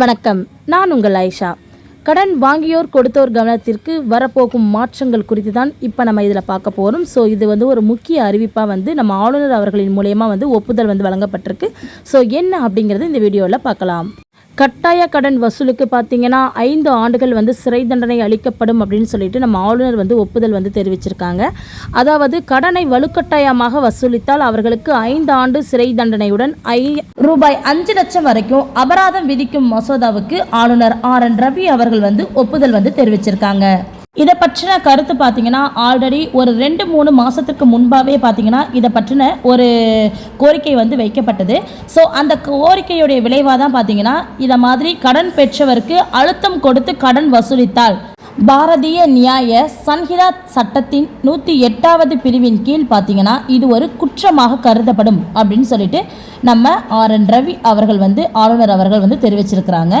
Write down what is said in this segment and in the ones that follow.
வணக்கம். நான் உங்கள் ஆயிஷா கடன் வாங்கியோர் கொடுத்தோர் கவனத்திற்கு வரப்போகும் மாற்றங்கள் குறித்து தான் இப்போ நம்ம இதில் பார்க்க போகிறோம் ஸோ இது வந்து ஒரு முக்கிய அறிவிப்பாக வந்து நம்ம ஆளுநர் அவர்களின் மூலயமா வந்து ஒப்புதல் வந்து வழங்கப்பட்டிருக்கு. ஸோ என்ன அப்படிங்கிறது இந்த வீடியோவில் பார்க்கலாம். கட்டாய கடன் வசூலுக்கு பார்த்தீங்கன்னா ஐந்து ஆண்டுகள் வந்து சிறை தண்டனை அளிக்கப்படும் அப்படின்னு சொல்லிட்டு நம்ம ஆளுநர் வந்து ஒப்புதல் வந்து தெரிவிச்சிருக்காங்க. அதாவது கடனை வலுக்கட்டாயமாக வசூலித்தால் அவர்களுக்கு ஐந்து ஆண்டு சிறை தண்டனையுடன் ஐ ரூபாய் அஞ்சு லட்சம் வரைக்கும் அபராதம் விதிக்கும் மசோதாவுக்கு ஆளுநர் ஆர் என் ரவி அவர்கள் வந்து ஒப்புதல் வந்து தெரிவிச்சிருக்காங்க. இதை பற்றின கருத்து பார்த்தீங்கன்னா ஆல்ரெடி ஒரு ரெண்டு மூணு மாதத்துக்கு முன்பாகவே பார்த்தீங்கன்னா இதை பற்றின ஒரு கோரிக்கை வந்து வைக்கப்பட்டது. ஸோ அந்த கோரிக்கையுடைய விளைவாக தான் பார்த்தீங்கன்னா இதை மாதிரி கடன் பெற்றவருக்கு அழுத்தம் கொடுத்து கடன் வசூலித்தால் பாரதிய நியாய சன்ஹிதா சட்டத்தின் நூற்றி எட்டாவது பிரிவின் கீழ் பார்த்தீங்கன்னா இது ஒரு குற்றமாக கருதப்படும் அப்படின்னு சொல்லிட்டு நம்ம ஆர் என் ரவி அவர்கள் வந்து ஆளுநர் அவர்கள் வந்து தெரிவிச்சிருக்கிறாங்க.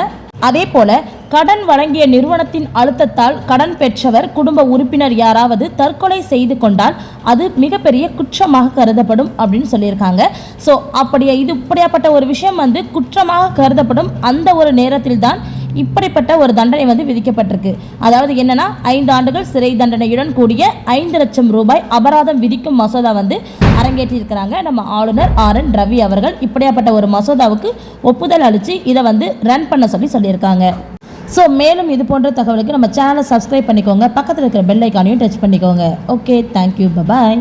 அதே போல கடன் வழங்கிய நிறுவனத்தின் அழுத்தத்தால் கடன் பெற்றவர் குடும்ப உறுப்பினர் யாராவது தற்கொலை செய்து கொண்டால் அது மிகப்பெரிய குற்றமாக கருதப்படும் அப்படின்னு சொல்லியிருக்காங்க. ஸோ அப்படியே இது இப்படியாப்பட்ட ஒரு விஷயம் வந்து குற்றமாக கருதப்படும் அந்த ஒரு நேரத்தில் தான் இப்படிப்பட்ட ஒரு தண்டனை வந்து விதிக்கப்பட்டிருக்கு. அதாவது என்னன்னா ஐந்து ஆண்டுகள் சிறை தண்டனையுடன் கூடிய ஐந்து லட்சம் ரூபாய் அபராதம் விதிக்கும் மசோதா வந்து அரங்கேற்றியிருக்கிறாங்க. நம்ம ஆளுநர் ஆர் என் ரவி அவர்கள் இப்படியாப்பட்ட ஒரு மசோதாவுக்கு ஒப்புதல் அளித்து இதை வந்து ரன் பண்ண சொல்லி சொல்லியிருக்காங்க. ஸோ மேலும் இது போன்ற தகவலுக்கு நம்ம சேனலை சப்ஸ்கிரைப் பண்ணிக்கோங்க. பக்கத்தில் இருக்கிற பெல் ஐக்கானையும் டச் பண்ணிக்கோங்க. Okay thank you bye bye